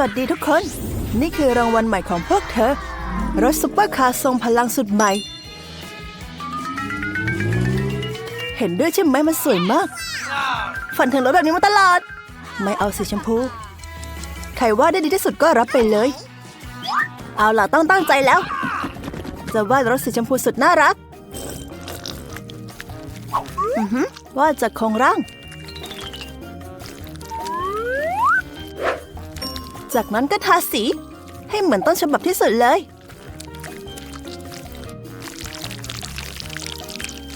วัสดีทุกคน นี่คือรางวัลใหม่ของพวกเธอ รถซุปเปอร์คาร์ทรงพลังสุดใหม่ เห็นด้วยใช่ไหมมันสวยมาก ฝันถึงรถแบบนี้มาตลอด ไม่เอาสีชมพู ใครว่าได้ดีที่สุดก็รับไปเลย เอาล่ะต้องตั้งใจแล้ว จะวาดรถสีชมพูสุดน่ารักอือหือวาจากโคงร่าง จากนั้นก็ทาสี ให้เหมือนต้นฉบับที่สุดเลย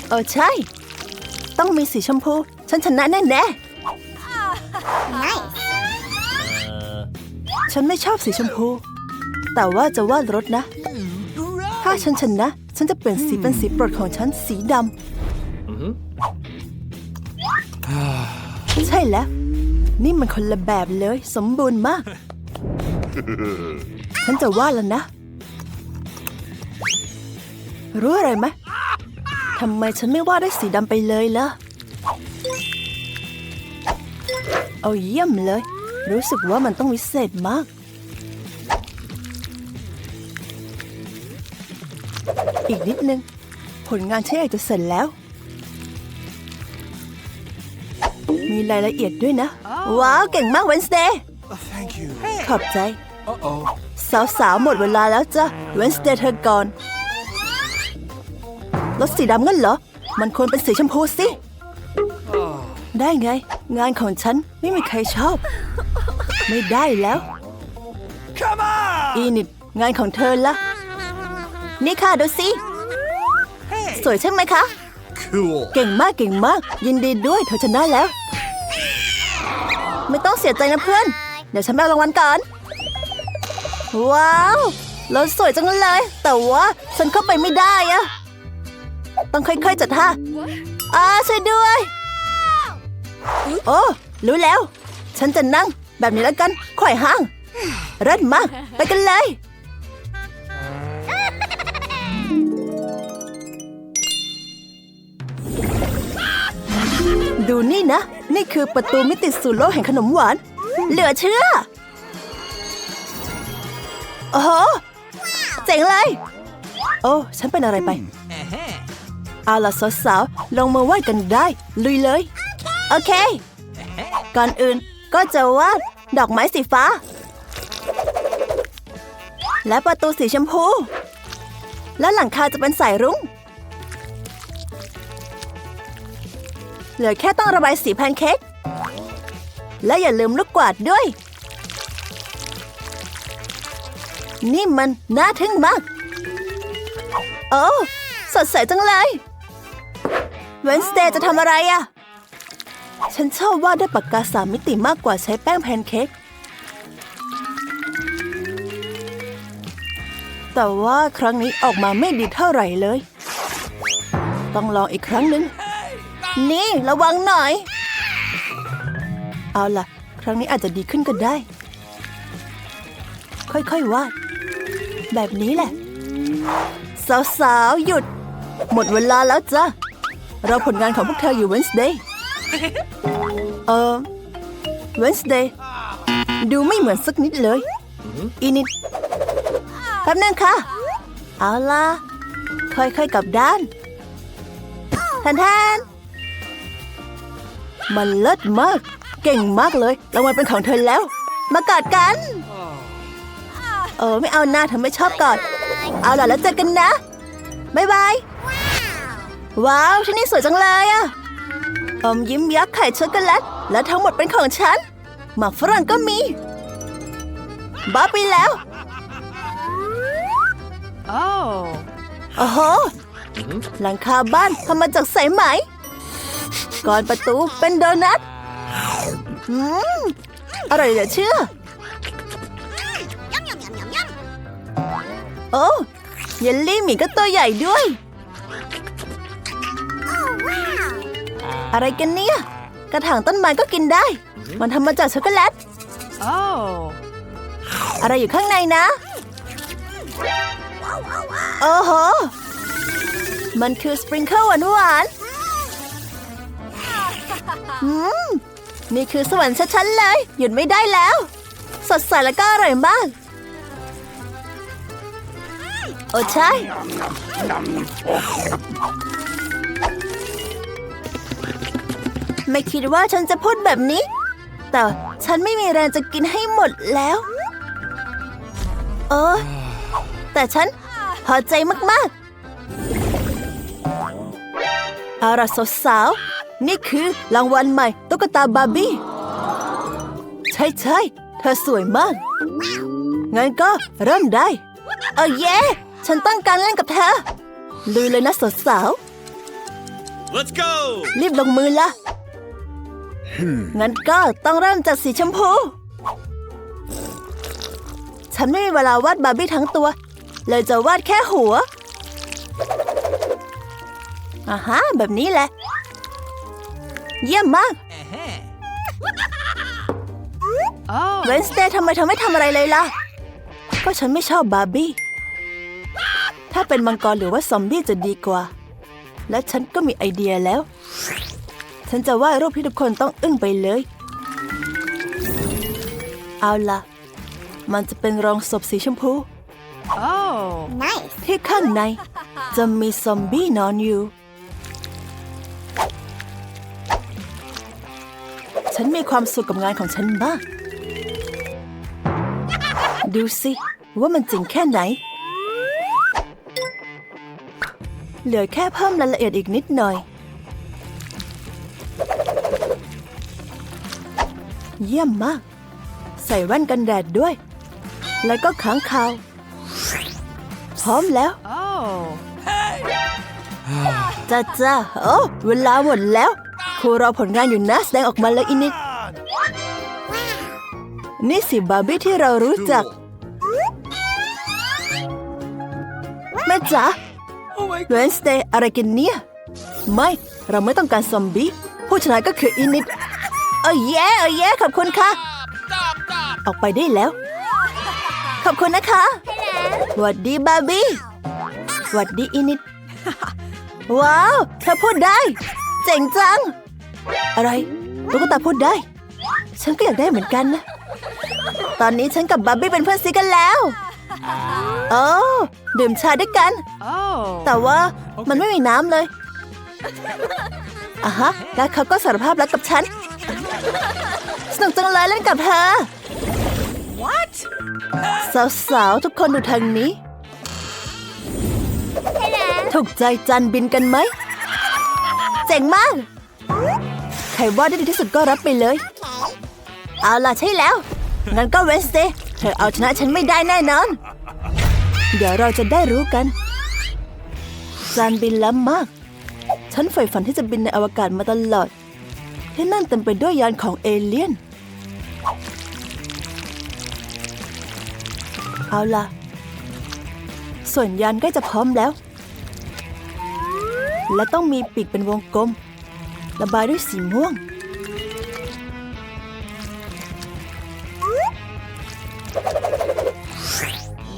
เออใช่ ต้องมีสีชมพู ฉันชนะแน่แน่ๆฉันไม่ชอบสีชมพู แต่ว่าจะวาดรถนะ ถ้าฉันชนะ ฉันจะเปลี่ยนสีเป็นสีโปรดของฉันสีดำใช่แล้ว นี่มันคนละแบบเลย สมบูรณ์มาก ฉันจะวาดแล้วนะ รู้อะไรไหมทำไมฉันไม่วาดด้วยสีดำไปเลยล่ะ เอาเยี่ยมเลย รู้สึกว่ามันต้องวิเศษมาก อีกนิดนึง ผลงานฉันอยากจะเสร็จแล้ว มีรายละเอียดด้วยนะ ว้าว เก่งมากเวนสเดย์ Thank you. ขอบใจ Uh oh. สาวๆ หมดเวลาแล้วจ้ะเวนสเดย์เธอก่อนรถสีดำงั้นเหรอ มันควรเป็นสีชมพูสิ ได้ไง งานของฉันไม่มีใครชอบ ไม่ได้แล้ว Come on! อีนิด งานของเธอละนี่ค่ะดูสิสวยใช่ไหมคะ Cool. เก่งมากเก่งมาก ยินดีด้วยเธอชนะแล้ว ไม่ต้องเสียใจนะเพื่อน เดี๋ยวฉันไปเอารางวัลก่อน ว้าวรถสวยจังเลย แต่ว่าฉันเข้าไปไม่ได้อะต้องค่อยๆจัดท่าอ่าช่วยด้วย โอ้รู้แล้ว ฉันจะนั่งแบบนี้แล้วกันไขว่ห้างเริ่มมาก ไปกันเลย ดูนี่นะ นี่คือประตูมิติสู่โลกแห่งขนมหวาน เหลือเชื่อ โอ้โห เจ๋งเลย โอ้ ฉันเป็นอะไรไป เอาล่ะสาวๆลงมือวาดกันได้ ลุยเลย โอเค ก่อนอื่นก็จะวาดดอกไม้สีฟ้า และประตูสีชมพู และหลังคาจะเป็นสายรุ้ง เหลือแค่ต้องระบายสีแพนเค้ก และอย่าลืมลูกกวาดด้วย นี่มันน่าทึ่งมาก โอ้สดใสจังเลยเวนสเดย์จะทำอะไรอะฉันชอบวาดด้วยปากกาสามมิติมากกว่าใช้แป้งแพนเค้กแต่ว่าครั้งนี้ออกมาไม่ดีเท่าไหร่เลย ต้องลองอีกครั้งหนึ่ง นี่ระวังหน่อย เอาล่ะ ครั้งนี้อาจจะดีขึ้นก็ได้ ค่อยๆวาดแบบนี้แหละ สาวๆ หยุด หมดเวลาแล้วจ้ะเราผลงานของพวกเธออยู่ Wednesday เออ Wednesday ดูไม่เหมือนสักนิดเลย อีนิดแป๊บนึงค่ะ เอาล่ะ ค่อยๆกลับด้านแทนแทนๆมันเลิศมาก เก่งมากเลยรางวัลเป็นของเธอแล้ว มากอดกัน เออไม่เอาหน้าเธอไม่ชอบกอด เอาล่ะแล้วเจอกันนะบ๊ายบาย ว้าวที่นี่สวยจังเลยอะอมยิ้มยักษ์ไข่ช็อกโกแลต และทั้งหมดเป็นของฉัน หมากฝรั่งก็มี บ้าไปแล้ว Oh. โอ้โหหลังคาบ้านทำมาจากสายไหม ก่อนประตูเป็นโดนัท อืมอร่อยเหลือเชื่อ โอ้เยลลี่หมีก็ตัวใหญ่ด้วย อะไรกันเนี่ย กระถางต้นไม้ก็กินได้ มันทำมาจากช็อกโกแลต Oh. อะไรอยู่ข้างในนะ โอ้โห มันคือสปริงเกิลหวานหวานๆอืม นี่คือสวรรค์ชัดๆเลย หยุดไม่ได้แล้ว สดใสและก็อร่อยมาก โอ้ใช่ ไม่คิดว่าฉันจะพูดแบบนี้ แต่ฉันไม่มีแรงจะกินให้หมดแล้ว เออ แต่ฉันพอใจมากๆ เอาล่ะสาวๆ นี่คือรางวัลใหม่ตุ๊กตาบาร์บี้ ใช่ใช่ๆเธอสวยมาก งั้นก็เริ่มได้ เออเย่ฉันต้องการเล่นกับเธอลุยเลยนะสาวๆ Let's go! รีบลงมือละ งั้นก็ต้องเริ่มจากสีชมพู ฉันไม่มีเวลาวาดบาร์บี้ทั้งตัว เลยจะวาดแค่หัวอ่าฮะแบบนี้แหละ เยี่ยมมาก Oh. เวนสเตย์ทำไมเธอไม่ทำอะไรเลยล่ะ ก็ฉันไม่ชอบบาร์บี้ ถ้าเป็นมังกรหรือว่าซอมบี้จะดีกว่า และฉันก็มีไอเดียแล้ว ฉันจะวาดรูปที่ทุกคนต้องอึ้งไปเลย เอาล่ะ มันจะเป็นรองศพสีชมพู Oh. ที่ข้างในจะมีซอมบี้นอนอยู่ ฉันมีความสุขกับงานของฉันมาก ดูสิ ว่ามันจริงแค่ไหน เหลือแค่เพิ่มรายละเอียดอีกนิดหน่อย เยี่ยมมาก ใส่แว่นกันแดดด้วย แล้วก็ขังคาว พร้อมแล้ว Oh. จ้าจ้าโอ้เวลาหมดแล้ว ครูรอผลงานอยู่นะแสดงออกมาเลยอินิดนี่สิบาร์บี้ที่เรารู้จัก แม่จ๋า Oh my เวนสเตย์อะไรกันเนี่ย ไม่ เราไม่ต้องการซอมบี้ผู้ชนะก็คืออินิดเออแย่เออแย่ขอบคุณค่ะ ออกไปได้แล้ว ขอบคุณนะคะสวัสดีบาร์บี้สวัสดีอินิดว้าวเธอพูดได้ เจ๋งจัง อะไรตุ๊กตาพูดได้ ฉันก็อยากได้เหมือนกันนะ ตอนนี้ฉันกับบาร์บี้เป็นเพื่อนซีกันแล้วโอ้ดื่มชาด้วยกัน Oh. แต่ว่ามันไม่มีน้ำเลยอะฮะ แล้วเขาก็สารภาพรักกับฉัน สนุกจังเลยเล่นกับเธอ What? สาวๆ ทุกคนดูทางนี้ ถูกใจจันบินกันไหม เจ๋งมาก ใครว่าได้ดีที่สุดก็รับไปเลย เอาล่ะใช่แล้ว งั้นก็เวนสเดย์เธอเอาชนะฉันไม่ได้แน่นอน เดี๋ยวเราจะได้รู้กันจันบินล้ำมาก ฉันใฝ่ฝันที่จะบินในอวกาศมาตลอด ที่นั่นเต็มไปด้วยยานของเอเลี่ยน เอาล่ะ ส่วนยานใกล้จะพร้อมแล้ว และต้องมีปีกเป็นวงกลม ระบายด้วยสีม่วง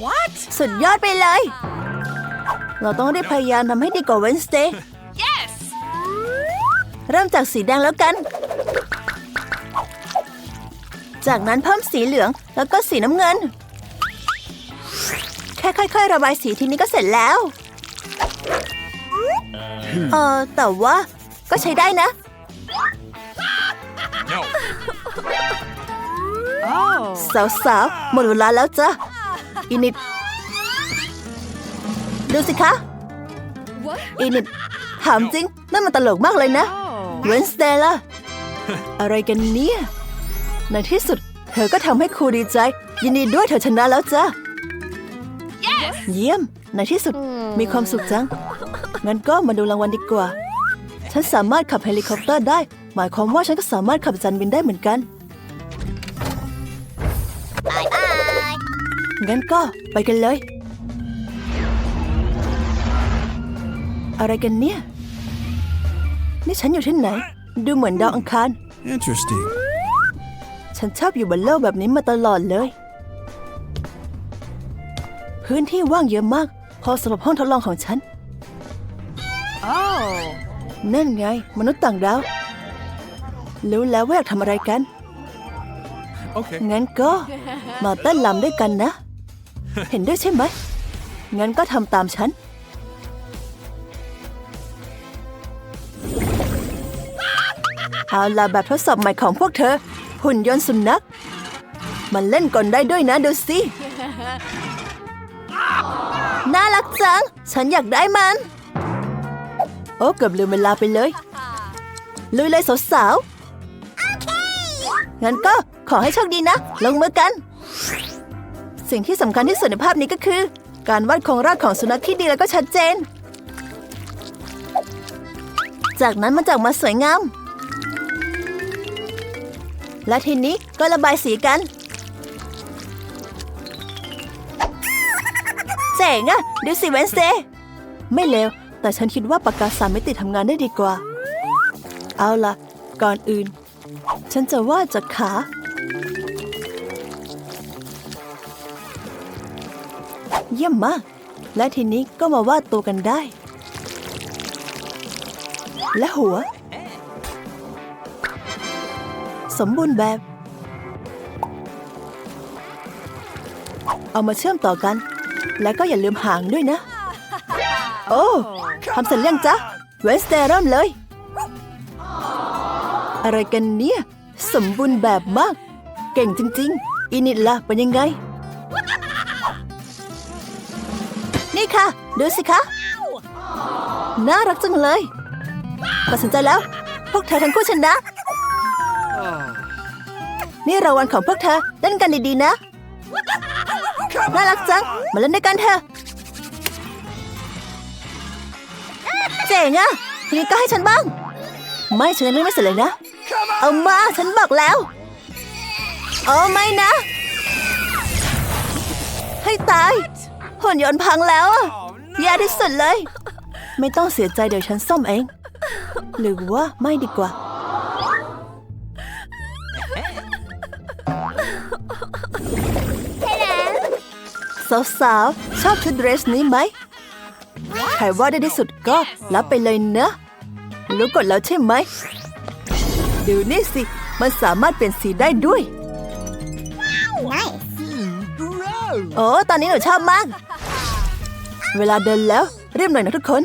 What? สุดยอดไปเลย เราต้องได้พยายามทำให้ดีกว่าเวนสเ a ย์ Yes. เริ่มจากสีแดงแล้วกัน จากนั้นเพิ่มสีเหลืองแล้วก็สีน้ำเงิน แค่ค่อยๆ ระบายสีทีนี้ก็เสร็จแล้ว เออแต่ว่า ก็ใช้ได้นะ No! Oh. สาวๆหมดเวลาแล้วจ้ะอินิดดูสิคะ What? อินิดถามจริงนั่นมันตลกมากเลยนะ Oh. เวนสเ a ย์ล่ะอะไรกันเนี่ยในที่สุด เธอก็ทำให้ครูดีใจ ยินดีด้วยเธอชนะแล้วจ้ะเยี่ยมในที่สุดมีความสุขจัง งั้นก็มาดูรางวัลดีกว่า ฉันสามารถขับเฮลิคอปเตอร์ได้ หมายความว่าฉันก็สามารถขับจันบินได้เหมือนกันงั้นก็ไปกันเลย อะไรกันเนี่ย นี่ฉันอยู่ที่ไหน ดูเหมือนดาวอังคาร Interesting. ฉันชอบอยู่บนโลกแบบนี้มาตลอดเลย พื้นที่ว่างเยอะมาก พอสำหรับห้องทดลองของฉัน Oh. นั่นไง มนุษย์ต่างดาวรู้แล้วว่าอยากทำอะไรกัน Okay. งั้นก็มาเต้นลำด้วยกันนะ เห็นด้วยใช่ไหม งั้นก็ทำตามฉัน เอาล่ะแบบทดสอบใหม่ของพวกเธอ หุ่นยนต์สุนัข มันเล่นกลได้ด้วยนะดูสิ น่ารักจัง ฉันอยากได้มันโอ้เกือบลืมเวลาไปเลย ลุยเลยสาวๆงั้นก็ขอให้โชคดีนะ ลงมือกัน สิ่งที่สำคัญที่สุดในภาพนี้ก็คือ การวาดโครงร่างของสุนัขที่ดีแล้วก็ชัดเจน จากนั้นมันจะออกมาสวยงาม และทีนี้ก็ระบายสีกันเจ๋งอะดูสิเวนสเดย์ไม่เลว แต่ฉันคิดว่าปากกาสามมิติทำงานได้ดีกว่า เอาล่ะ ก่อนอื่น ฉันจะวาดจากขา เยี่ยมมาก และทีนี้ก็มาวาดตัวกันได้ และหัว สมบูรณ์แบบ เอามาเชื่อมต่อกัน แล้วก็อย่าลืมหางด้วยนะ โอ้ทำเสร็จเรื่องจ๊ะ เวสเตย์เริ่มเลย อะไรกันเนี่ย สมบูรณ์แบบมาก เก่งจริง ๆ อินิดล่ะเป็นยังไง นี่ค่ะ ดูสิคะ น่ารักจังเลยตัดสินใจแล้ว พวกเธอทั้งคู่ชนะ นี่รางวัลของพวกเธอเล่นกันดี ๆ นะ น่ารักจัง มาเล่นด้วยกันเถอะ จ๋งอะทีนี้ก็ให้ฉันบ้าง ไม่ฉันยังไม่เสร็จเลยนะ เอามาฉันบอกแล้วโอ้ไม่นะ ให้ตายหุ่นยนต์พังแล้วอะแย่ที่สุดเลย ไม่ต้องเสียใจเดี๋ยวฉันซ่อมเอง หรือว่าไม่ดีกว่า สาวๆ ชอบชุดเดรสนี้ไหม ใครว่าได้ที่สุดก็รับไปเลยนะรู้กดแล้วใช่ไหมดูนี่สิ มันสามารถเปลี่ยนสีได้ด้วยโอ้ตอนนี้หนูชอบมาก เวลาเดินแล้วรีบหน่อยนะทุกคน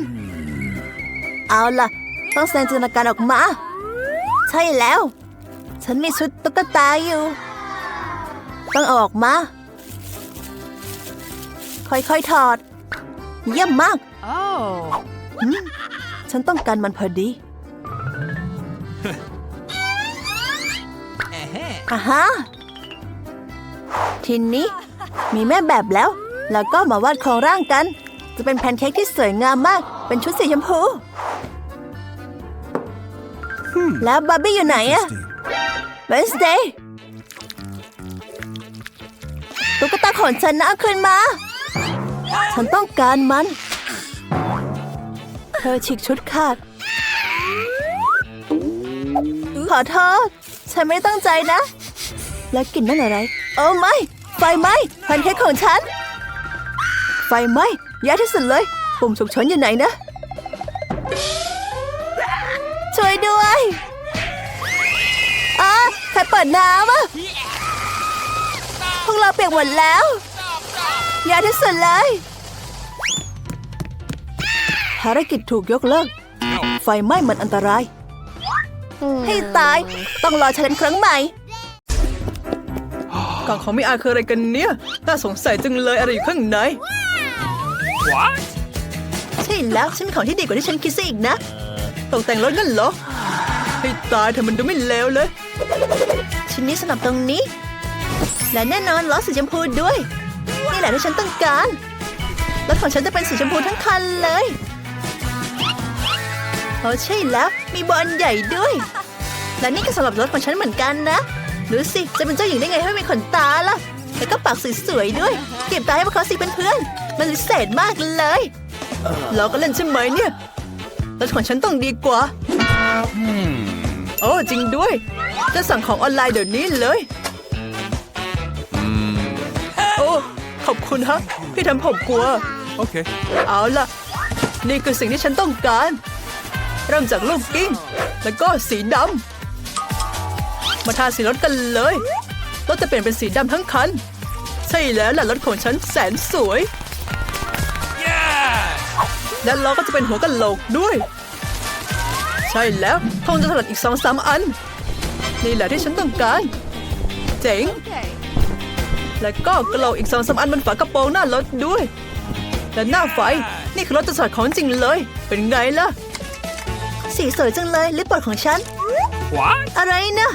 เอาล่ะ ต้องแสดงจินตนาการออกมา ใช่แล้ว ฉันมีชุดตุ๊กตาอยู่ ต้องเอาออกมา ค่อยๆถอด เยี่ยมมาก Oh. หืมฉันต้องการมันพอดีอ่าฮะ ทีนี้มีแม่แบบแล้ว แล้วก็มาวาดโครงร่างกัน จะเป็นแพนเค้กที่สวยงามมาก เป็นชุดสีชมพู แล้วบาร์บี้อยู่ไหนอะ Interesting. เวนสเดย์ตุ๊กตาของฉันนะเอาคืนมา ฉันต้องการมัน เธอฉีกชุดขาด ขอโทษ ฉันไม่ได้ตั้งใจนะ แล้วกลิ่นนั่นอะไร โอ้ไม่ ไฟไหม้แพนเค้กของฉัน ไฟไหม้แย่ที่สุดเลย ปุ่มฉุกเฉินอยู่ไหนนะ ช่วยด้วยอะใครเปิดน้ำอะ พวกเราเปียกหมดแล้วแย่ที่สุดเลย ภารกิจถูกยกเลิก ไฟไหม้มันอันตราย ให้ตาย ต้องรอเฉลนครั้งใหม่กล่องของมิอาคืออะไรกันเนี่ย น่าสงสัยจังเลยอะไรอยู่ข้างในใช่แล้วฉันมีของที่ดีกว่าที่ฉันคิดซะอีกนะ ตกแต่งรถงั้นเหรอ ให้ตายเธอมันดูไม่เลวเลย ชิ้นนี้สนับตรงนี้ และแน่นอนล้อสีชมพูด้วย นี่แหละที่ฉันต้องการ รถของฉันจะเป็นสีชมพูทั้งคันเลย โอ้ใช่แล้ว มีบอลใหญ่ด้วย และนี่ก็สำหรับรถของฉันเหมือนกันนะ ดูสิ จะเป็นเจ้าหญิงได้ไงให้ไม่มีขนตาล่ะ แล้วก็ปากสวยๆด้วย เก็บตาให้พวกเขาสิเป็นเพื่อนๆมันพิเศษมากเลย เราก็เล่นใช่ไหมเนี่ยรถของฉันต้องดีกว่า โอ้จริงด้วย จะสั่งของออนไลน์เดี๋ยวนี้เลย โอ้ ขอบคุณฮะที่ทำผมกลัว Okay. เอาล่ะ นี่คือสิ่งที่ฉันต้องการ เริ่มจากลูกกิ้ง แล้วก็สีดำมาทาสีรถกันเลยรถจะเปลี่ยนเป็นสีดำทั้งคัน ใช่แล้วล่ะรถของฉันแสนสวย และล้อก็จะเป็นหัวกะโหลกด้วย ใช่แล้วคงจะถลัดอีกสองสามอัน นี่แหละที่ฉันต้องการ เจ๋ง Okay. และก็กระโหลกอีกสองสามอันบนฝากระโปรงหน้ารถด้วยและหน้าไฟ นี่คือรถจะสอดของจริงเลย เป็นไงล่ะ สีสวยจังเลยลิปโปรดของฉัน What? อะไรนะ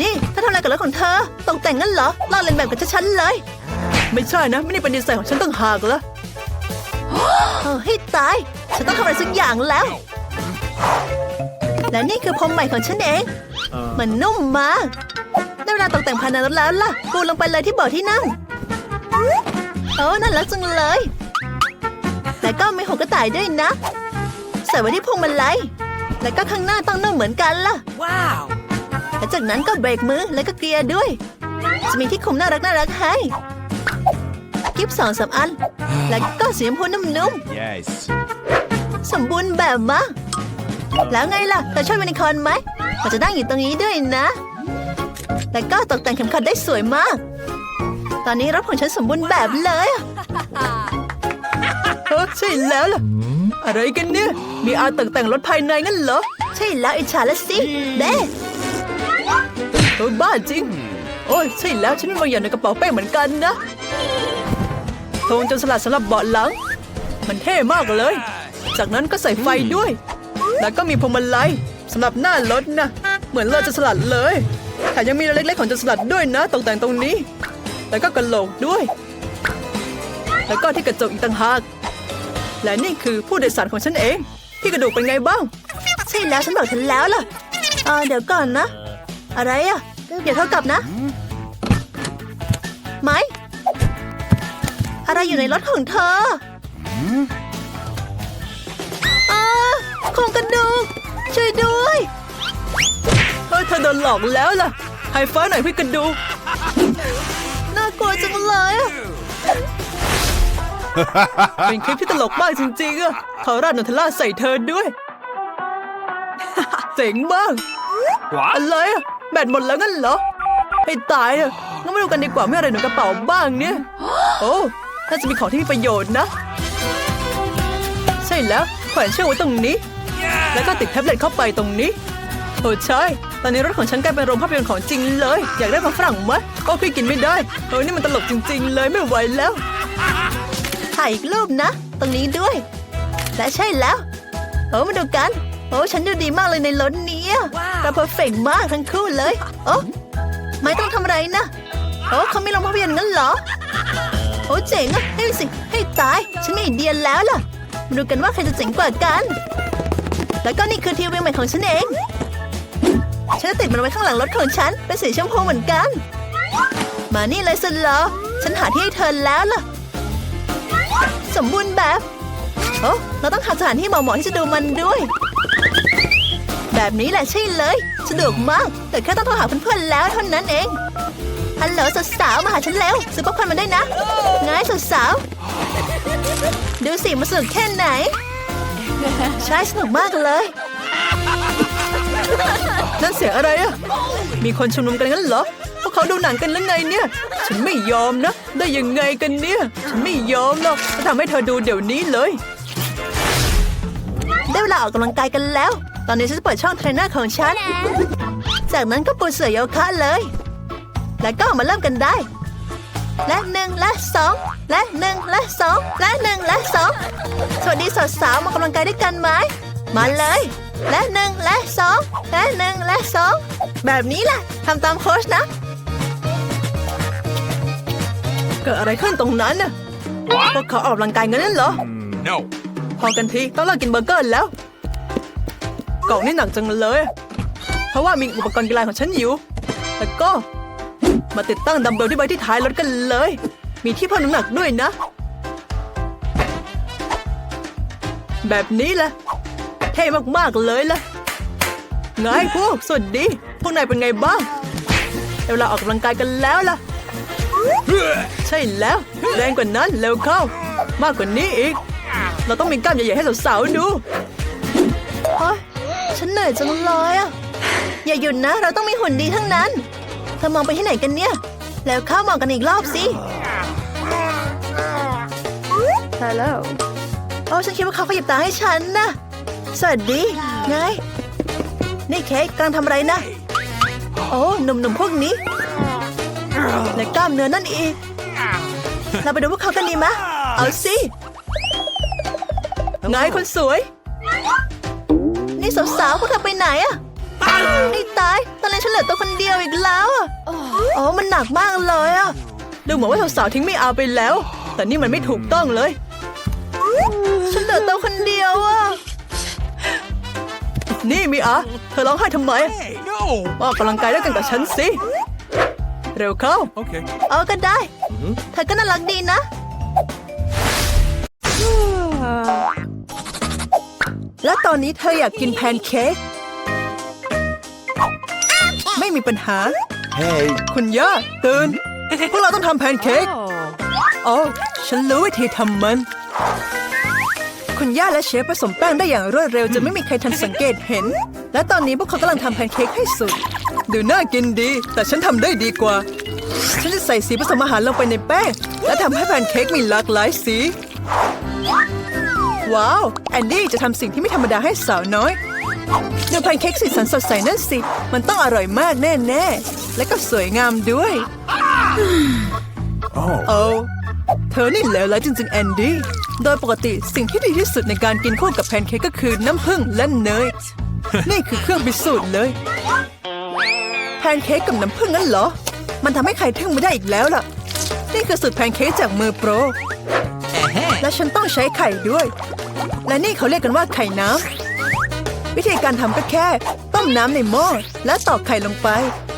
นี่เธอทำอะไรกับรถของเธอตกแต่งงั้นเหรอลอกเลียนแบบกับฉันเลย ไม่ใช่นะ ไม่ได้เป็นดีไซน์ของฉันต่างหากละเออให้ตาย ฉันต้องทำอะไรสักอย่างแล้ว และนี่คือพรมใหม่ของฉันเอง มันนุ่มมากได้เวลาตกแต่งภายในรถแล้วล่ะปูลงไปเลยที่เบาะที่นั่งโอ้น่ารักจังเลย แต่ก็มีหัวกระต่ายด้วยนะ ใส่ไว้ที่พวงมาลัย แล้วก็ข้างหน้าต้องนุ่มเหมือนกันล่ะ Wow. และจากนั้นก็เบรกมือแล้วก็เกียร์ด้วย จะมีที่คุมน่ารักน่ารักให้กิฟสองสามอัน แล้วก็สีชมพูนุ่ม Yes. ๆสมบูรณ์แบบมากแล้วไงล่ะเธอชอบยูนิคอร์นไหมมันจะนั่งอยู่ตรงนี้ด้วยนะแต่ก็ตกแต่งเข็มขัดได้สวยมาก ตอนนี้รถของฉันสมบูรณ์แบบเลยอะเออใช่แล้วล่ะ อะไรกันเนี่ย มีอาร์ตตกแต่งรถภายในงั้นเหรอ ใช่แล้วอิจฉาละสิเด้เออบ้าจริง โอ้ยใช่แล้วฉันมีบางอย่างในกระเป๋าเป้เหมือนกันนะโทงจนสลัดสำหรับเบาะหลัง มันเท่มากเลย จากนั้นก็ใส่ไฟด้วย แล้วก็มีพวงมาลัยสำหรับหน้ารถนะ เหมือนเราจะสลัดเลยแถมยังมีรอยเล็กๆของจนสลัดด้วยนะตกแต่งตรงนี้ แล้วก็กระโหลกด้วย แล้วก็ที่กระจกอีกต่างหาก และนี่คือผู้โดยสารของฉันเองี่กระดูกเป็นไงบ้าง ใช่แล้วฉันบอกเธอแล้วล่ะเออเดี๋ยวก่อนนะ อะไรอะเดี๋ยวเท่ากับนะ ไหม อะไรอยู่ในรถของเธออาโครงกระดูก ช่วยด้วยเฮ้ยเธอโดนหลอกแล้วล่ะไฮไฟว์หน่อยพี่กระดูกน่ากลัวจังเลยอะ เป็นคลิปที่ตลกมากจริงๆอะเขาราดนันทล่าใส่เธอด้วย เจ๋งมาก What? อะไรอะแบตหมดแล้วงั้นเหรอ ให้ตายอะงั้นมาดูกันดีกว่าไม่อะไรหนูกระเป๋าบ้างเนี่ย โอ้น่าจะมีของที่มีประโยชน์นะ ใช่แล้วแขวนเชือกไว้ตรงนี้ แล้วก็ติดแท็บเล็ตเข้าไปตรงนี้โอ้ใช่ ตอนนี้รถของฉันกลายเป็นโรงภาพยนตร์ของจริงเลย อยากได้มาฝรั่งไหมก็พี่กินไม่ได้เออนี่มันตลกจริง ๆ เลยไม่ไหวแล้ว ถ่ายอีกรูปนะ ตรงนี้ด้วย และใช่แล้ว โอ้มาดูกัน โอ้ฉันดูดีมากเลยในรถเนี้ยว้าวเราเพอร์เฟกมากทั้งคู่เลย โอ้ไม่ต้องทำอะไรนะ โอ้เขามีโรงภาพยนตร์งั้นเหรอ โอ้เจ๋งอะให้สิ ให้ตาย ฉันมีไอเดียแล้วล่ะ มาดูกันว่าใครจะเจ๋งกว่ากัน แล้วก็นี่คือทีวีใหม่ของฉันเอง ฉันจะติดมันไว้ข้างหลังรถของฉัน เป็นสีชมพูเหมือนกัน มานี่เลยสุดเหรอ ฉันหาที่ให้เธอแล้วล่ะ สมบูรณ์แบบโอ้เราต้องหาสถานที่เหมาะๆที่จะดูมันด้วย แบบนี้แหละใช่เลยสะดวกมาก แต่แค่ต้องโทรหาเพื่อนๆแล้วเท่านั้นเอง ฮัลโหลสาวๆมาหาฉันแล้วซื้อป๊อปคอร์นมาได้นะง่ายสาวๆดูสิมาสนุกแค่ไหน ใช่สนุกมากเลยนั่นเสียงอะไรอะมีคนชุมนุมกันงั้นเหรอ เขาดูหนังกันหรือไงเนี่ย ฉันไม่ยอมนะ ได้ยังไงกันเนี่ย ฉันไม่ยอมหรอกจะทำให้เธอดูเดี๋ยวนี้เลย ได้เวลาออกกำลังกายกันแล้ว ตอนนี้ฉันจะเปิดช่องเทรนเนอร์ของฉัน จากนั้นก็ปูเสื่อโยคะเลย แล้วก็มาเริ่มกันได้ และหนึ่งและสองและหนึ่งและสองและหนึ่งและสองสวัสดีสาวๆมาออกกำลังกายด้วยกันไหมมาเลยและหนึ่งและสองและหนึ่งและสองแบบนี้แหละทำตามโค้ชนะ เกิดอะไรขึ้นตรงนั้นน่ะพวกเขาออกกำลังกายงั้นเหรอ No. พอกันทีต้องเลิกกินเบอร์เกอร์แล้ว กล่องนี่หนักจังเลย เพราะว่ามีอุปกรณ์กีฬาของฉันอยู่ แล้วก็ มาติดตั้งดัมเบลที่ใบที่ท้ายรถกันเลย มีที่เพิ่มน้ำหนักด้วยนะ แบบนี้แหละ เท่มากๆเลยล่ะไงพวกสวัสดี พวกนายเป็นไงบ้างเดี๋ยวเราออกกำลังกายกันแล้วล่ะ ใช่แล้ว แรงกว่านั้นเร็วเข้า มากกว่านี้อีก เราต้องมีกล้ามใหญ่ๆให้สาวๆดูโอ๊ยฉันเหนื่อยจังเลยอะอย่าหยุดนะ เราต้องมีหุ่นดีทั้งนั้นเธอมองไปที่ไหนกันเนี่ย แล้วเข้ามองกันอีกรอบสิฮัลโหลโอ้ฉันคิดว่าเขาขยิบตาให้ฉันนะ สวัสดี ไง นี่เค้กกำลังทำอะไรนะ โอ้หนุ่มๆพวกนี้ และกล้ามเนื้อนั่นอีก เราไปดูพวกเขากันดีมะเอาสิไงคนสวย นี่สาวๆพวกเธอไปไหนอะไอ้ตายตอนนี้ฉันเหลือตัวคนเดียวอีกแล้วอะอ๋อมันหนักมากเลยอะดูเหมือนว่าสาวๆทิ้งไม่เอาไปแล้ว แต่นี่มันไม่ถูกต้องเลย ฉันเหลือตัวคนเดียวอะนี่มีอาเธอร้องไห้ทำไม Hey, no. ออกกำลังกายด้วยกันกับฉันสิ เร็วเข้า Okay. เออก็ได้ เธอก็น่ารักดีนะ และตอนนี้เธออยากกินแพนเค้ก ไม่มีปัญหา Hey. คุณย่าตื่น พวกเราต้องทำแพนเค้ก Oh. อ๋อฉันรู้วิธีทำมัน คุณย่าและเชฟผสมแป้งได้อย่างรวดเร็วจะไม่มีใครทันสังเกตเห็น และตอนนี้พวกเขากำลังทำแพนเค้กให้สุด ดูน่ากินดี แต่ฉันทำได้ดีกว่า ฉันจะใส่สีผสมอาหารลงไปในแป้ง และทำให้แพนเค้กมีหลากหลายสี ว้าว แอนดี้จะทำสิ่งที่ไม่ธรรมดาให้สาวน้อยดูแพนเค้กสีสันสดใสนั่นสิ มันต้องอร่อยมากแน่ๆ และก็สวยงามด้วย Oh. โอ้เธอนี่เหลวไหลจริงๆแอนดี้ โดยปกติสิ่งที่ดีที่สุดในการกินคู่กับแพนเค้กก็คือน้ำผึ้งและเนย นี่คือเครื่องพิสูจน์เลยแพนเค้กกับน้ำผึ้งนั่นเหรอ มันทำให้ใครทึ่งไม่ได้อีกแล้วล่ะ นี่คือสูตรแพนเค้กจากมือโปร และฉันต้องใช้ไข่ด้วย และนี่เขาเรียกกันว่าไข่น้ำ วิธีการทำก็แค่ ต้มน้ำในหม้อและตอกไข่ลงไป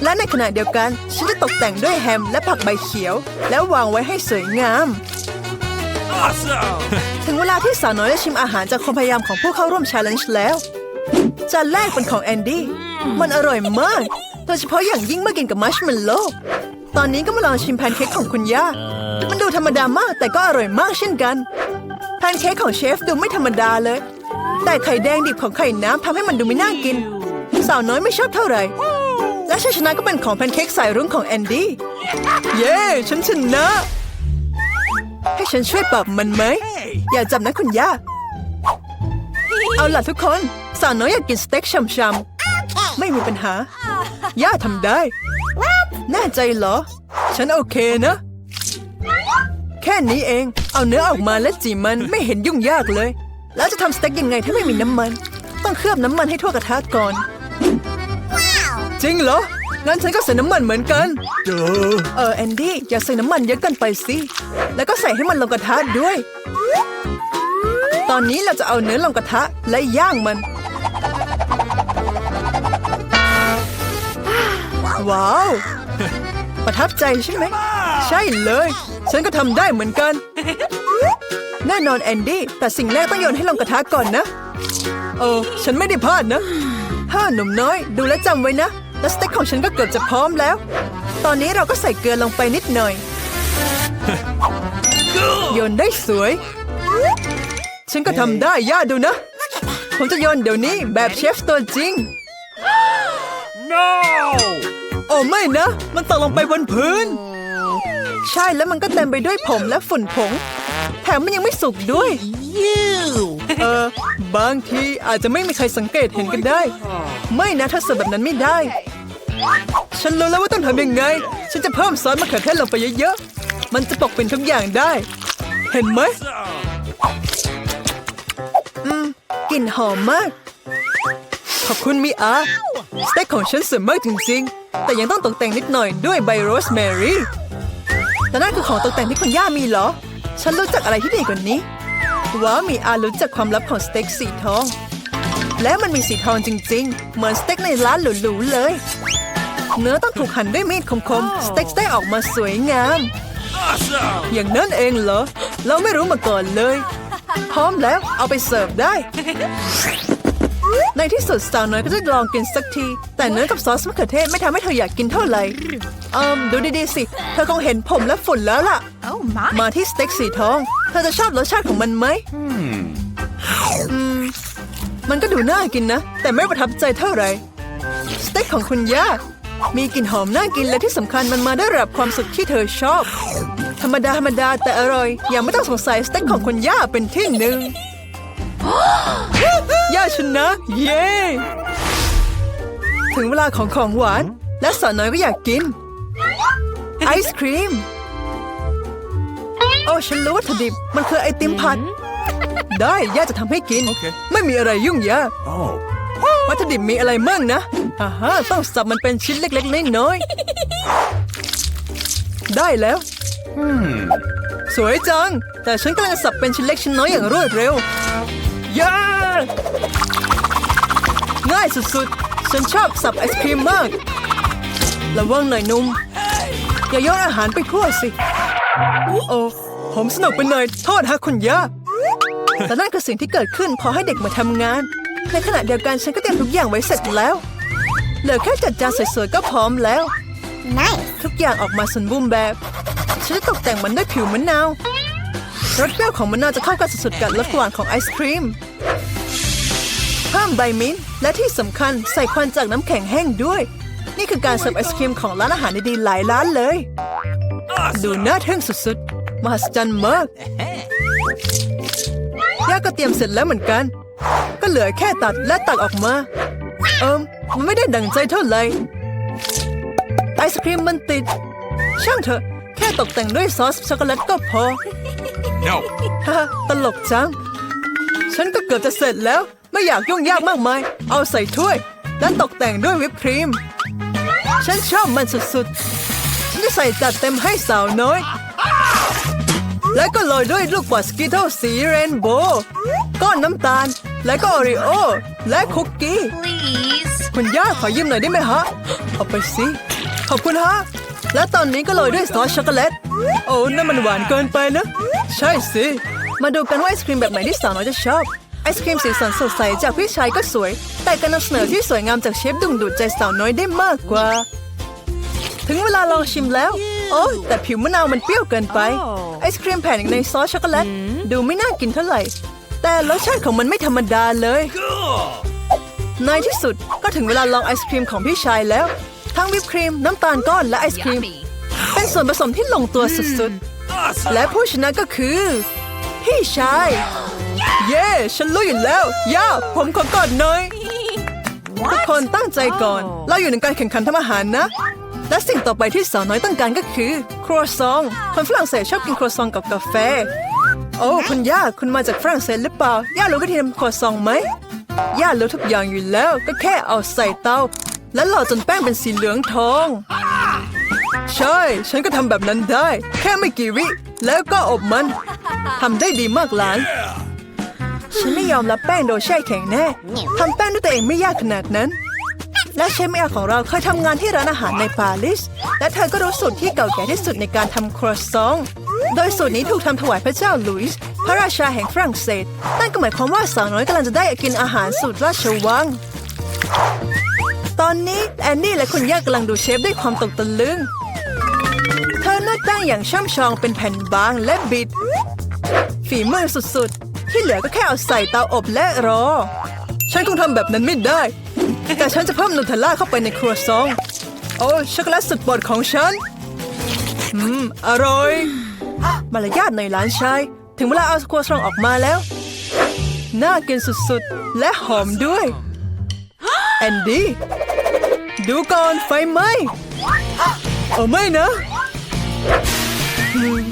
และในขณะเดียวกัน ฉันจะตกแต่งด้วยแฮมและผักใบเขียว แล้ววางไว้ให้สวยงาม Awesome. ถึงเวลาที่สาวน้อยได้ชิมอาหารจากความพยายามของผู้เข้าร่วมชาเลนจ์แล้ว จานแรกเป็นของแอนดี้มันอร่อยมาก โดยเฉพาะอย่างยิ่งเมื่อกินกับมัชเมลโล่ตอนนี้ก็มาลองชิมแพนเค้กของคุณย่า มันดูธรรมดามากแต่ก็อร่อยมากเช่นกัน แพนเค้กของเชฟดูไม่ธรรมดาเลย แต่ไข่แดงดิบของไข่น้ำทำให้มันดูไม่น่ากิน สาวน้อยไม่ชอบเท่าไหร่ และชัยชนะก็เป็นของแพนเค้กสายรุ้งของแอนดี้ เย้ ฉันชนะ ให้ฉันช่วยปรับมันไหม อย่าจำนะคุณย่า เอาล่ะทุกคนสาวน้อยอยากกินสเต็กช่ำๆไม่มีปัญหา ย่าทำได้ แน่ใจเหรอ ฉันโอเคนะ แค่นี้เอง เอาเนื้อออกมาและจีมันไม่เห็นยุ่งยากเลย แล้วจะทำสเต็กยังไงถ้าไม่มีน้ำมัน ต้องเคลือบน้ำมันให้ทั่วกระทะก่อน จริงเหรอ งั้นฉันก็ใส่น้ำมันเหมือนกัน Duh. เออแอนดี้อย่าใส่น้ำมันเยอะเกินไปสิ แล้วก็ใส่ให้มันลงกระทะด้วย ตอนนี้เราจะเอาเนื้อลงกระทะและย่างมัน ว้าว ประทับใจใช่ไหม ใช่เลย ฉันก็ทำได้เหมือนกัน แน่นอนแอนดี้แต่สิ่งแรกต้องโยนให้ลงกระทะก่อนนะ เออ ฉันไม่ได้พลาดนะห้าหนุ่มน้อย ดูแลวจำไว้นะ แล้วสเต็กของฉันก็เกือบจะพร้อมแล้ว ตอนนี้เราก็ใส่เกลือลงไปนิดหน่อยโยนได้สวย ฉันก็ทำได้ย่าดูนะ ผมจะโยนเดี๋ยวนี้แบบเชฟตัวจริง No. โอ้ไม่นะ มันตกลงไปบนพื้น ใช่แล้วมันก็เต็มไปด้วยผมและฝุ่นผง แถมมันยังไม่สุกด้วย เออ บางทีอาจจะไม่มีใครสังเกตเห็นกันได้ ไม่นะถ้าเสิร์ฟแบบนั้นไม่ได้ ฉันรู้แล้วว่าต้องทำยังไง ฉันจะเพิ่มซอสมะเขือเทศลงไปเยอะๆ มันจะปกปิดทุกอย่างได้ เห็นไหมอืม กลิ่นหอมมาก ขอบคุณมิอาสเต็กของฉันสวยมากจริงๆ แต่ยังต้องตกแต่งนิดหน่อยด้วยใบโรสแมรี่แต่นั่นคือของตกแต่งที่คุณย่ามีเหรอ ฉันรู้จักอะไรที่ดีกว่านี้ ว้าวมีอารู้จักความลับของสเต็กสีทอง และมันมีสีทองจริง ๆ เหมือนสเต็กในร้านหรูๆเลย เนื้อต้องถูกหั่นด้วยมีดคมๆ สเต็กได้ออกมาสวยงาม Awesome. อย่างนั้นเองเหรอ เราไม่รู้มาก่อนเลย พร้อมแล้วเอาไปเสิร์ฟได้ ในที่สุดสาวน้อยก็จะลองกินสักที แต่เนื้อกับซอสมะเขือเทศไม่ทำให้เธออยากกินเท่าไหร่เอืมดูดีๆสิ เธอคงเห็นผมและฝุ่นแล้วล่ะ Oh my. มาที่สเต็กสีทอง เธอจะชอบรสชาติของมันไหมอืมมันก็ดูน่ากินนะ แต่ไม่ประทับใจเท่าไหร่สเต็กของคุณย่า มีกลิ่นหอมน่ากินและที่สำคัญมันมาได้รับความสุขที่เธอชอบ ธรรมดาธรรมดาแต่อร่อยยังไม่ต้องสงสัยสเต็กของคุณย่าเป็นที่หนึ่งย่าชนะ เย้ถึงเวลาของของหวาน และสาวน้อยก็อยากกิน ไอศครีม โอ้ฉันรู้วัตถุดิบมันคือไอติมผัด ได้ย่าจะทำให้กินโอเคไม่มีอะไรยุ่งยาก Oh. วัตถุดิบมีอะไรมั่งนะอ่าฮะต้องสับมันเป็นชิ้นเล็กๆน้อยๆได้แล้ว สวยจัง แต่ฉันกำลังสับเป็นชิ้นเล็กชิ้นน้อยอย่างรวดเร็วย้าง่ายสุดๆ ฉันชอบสับไอศครีมมาก ระวังหน่อยนุ่ม อย่าโยนอาหารไปทั่วสิ โอ้ผมสนุกไปหน่อยโทษฮะคุณย่าแต่นั่นคือสิ่งที่เกิดขึ้นพอให้เด็กมาทำงาน ในขณะเดียวกันฉันก็เตรียมทุกอย่างไว้เสร็จแล้ว เหลือแค่จัดจานสวยๆก็พร้อมแล้ว nice ทุกอย่างออกมาสมบูรณ์แบบ ฉันจะตกแต่งมันด้วยผิวมะนาว รสเปรี้ยวของมะนาวจะเข้ากันสุดๆกับรสหวานของไอศครีม เพิ่มใบมิ้นท์และที่สำคัญใส่ควันจากน้ำแข็งแห้งด้วย นี่คือการเสิร์ฟไอศครีมของร้านอาหารดีๆหลายร้านเลย ดูน่าทึ่งสุดๆ มหัศจรรย์มากย่าก็เตรียมเสร็จแล้วเหมือนกันก็ เหลือแค่ตัดและตักออกมา เอิมมันไม่ได้ดังใจเท่าไหร่ไอศครีมมันติด ช่างเถอะ แค่ตกแต่งด้วยซอสช็อกโกแลตก็พอ No. ฮ่าตลกจัง ฉันก็เกือบจะเสร็จแล้ว ไม่อยากยุ่งยากมากมาย เอาใส่ถ้วย และตกแต่งด้วยวิปครีม ฉันชอบมันสุดๆ ฉันจะใส่จัดเต็มให้สาวน้อย และก็โรยด้วยลูกบอลสกิทเทิลสีเรนโบว์ก้อนน้ำตาล และก็โอริโอ และคุกกี้ Please. คุณย่าขอยืมหน่อยได้ไหมฮะ เอาไปสิ ขอบคุณฮะ และตอนนี้ก็โรยด้วยซอสช็อกโกแลต โอ้นั่นมันหวานเกินไปนะ ใช่สิ มาดูกันว่าไอศครีมแบบไหนที่สาวน้อยจะชอบ ไอศครีมสีสันสดใสจากพี่ชายก็สวย แต่การนำเสนอที่สวยงามจากเชฟดึงดูดใจสาวน้อยได้มากกว่า ถึงเวลาลองชิมแล้ว โอ้แต่ผิวมะนาวมันเปรี้ยวเกินไป ไอศครีมแผ่นในซอสช็อกโกแลต ดูไม่น่ากินเท่าไหร่ แต่รสชาติของมันไม่ธรรมดาเลย Cool. ในที่สุดก็ถึงเวลาลองไอศครีมของพี่ชายแล้ว ทั้งวิปครีม น้ำตาลก้อนและไอศครีม Yummy. เป็นส่วนผสมที่ลงตัวสุด Awesome. ๆและผู้ชนะก็คือ พี่ชาย เย้ฉันรู้อยู่แล้ว ย่า ผมขอกอดหน่อย ทุกคนตั้งใจก่อน เราอยู่ในการแข่งขันทำอาหารนะ และสิ่งต่อไปที่สาวน้อยต้องการก็คือ ครัวซอง คนฝรั่งเศสชอบกินครัวซองกับกาแฟ โอ้ คุณย่า คุณมาจากฝรั่งเศสหรือเปล่า ย่ารู้วิธีทำครัวซองไหม ย่ารู้ทุกอย่างอยู่แล้ว ก็แค่เอาใส่เตา แล้วรอจนแป้งเป็นสีเหลืองทอง ใช่ ฉันก็ทำแบบนั้นได้ แค่ไม่กี่วิ แล้วก็อบมัน ทำได้ดีมากหลาน ฉันไม่ยอมรับแป้งโดยแช่แข็งแน่ ทำแป้งด้วยตัวเองไม่ยากขนาดนั้น และเชฟเมียของเราเคยทำงานที่ร้านอาหารในปารีสและเธอก็รู้สูตรที่เก่าแก่ที่สุดในการทำครัวซอง โดยสูตรนี้ถูกทำถวายพระเจ้าหลุยส์พระราชาแห่งฝรั่งเศส นั่นก็หมายความว่าสาวน้อยกำลังจะได้กินอาหารสูตรราชวัง ตอนนี้แอนนี่และคุณย่ากำลังดูเชฟด้วยความตกตะลึง เธอนวดแป้งอย่างช่ำชองเป็นแผ่นบางและบิด ฝีมือสุดๆ ที่เหลือก็แค่เอาใส่เตาอบและรอ ฉันคงทำแบบนั้นไม่ได้ แต่ฉันจะเพิ่มนูเทลล่าเข้าไปในครัวซอง โอ้ช็อกโกแลตสุดโปรดของฉัน อืม อร่อย มารยาทหน่อยหลานชาย ถึงเวลาเอาครัวซองออกมาแล้ว น่ากินสุดๆ และหอมด้วย แอนดี้ ดูก่อนไฟไหม้โอ้ไม่นะ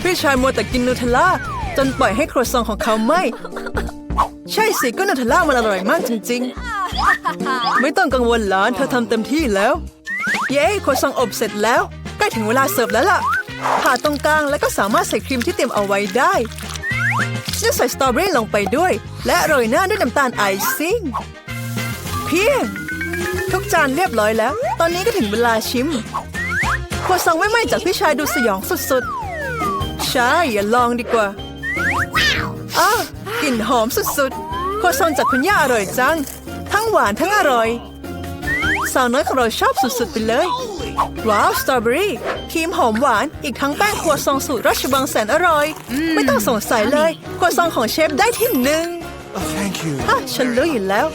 พี่ชายมัวแต่กินนูเทลล่า จนปล่อยให้ครัวซองของเขาไหม้ใช่สิก็นูเทลล่ามันอร่อยมากจริง ๆ ไม่ต้องกังวลหลานเธอทำเต็มที่แล้ว เย้ครัวซองอบเสร็จแล้ว ใกล้ถึงเวลาเสิร์ฟแล้วล่ะผ่าตรงกลางแล้วก็สามารถใส่ครีมที่เตรียมเอาไว้ได้ฉันจะใส่สตรอเบอรี่ลงไปด้วย และโรยหน้าด้วยน้ำตาลไอซิ่ง เพียง ทุกจานเรียบร้อยแล้ว ตอนนี้ก็ถึงเวลาชิมครัวซองไม่ไหม้จากพี่ชายดูสยองสุดๆ ใช่อย่าลองดีกว่าอ้ากลิ่นหอมสุดๆครัวซองจากคุณย่าอร่อยจัง ทั้งหวานทั้งอร่อย สาวน้อยของเราชอบสุดๆไปเลย ว้าวสตรอเบอรี่ครีมหอมหวานอีกทั้งแป้งครัวซองสูตรราชบังแสนอร่อย ไม่ต้องสงสัยเลยครัวซองของเชฟได้ที่หนึ่ง Oh, thank you. ฮะฉันรู้อยู่แล้ว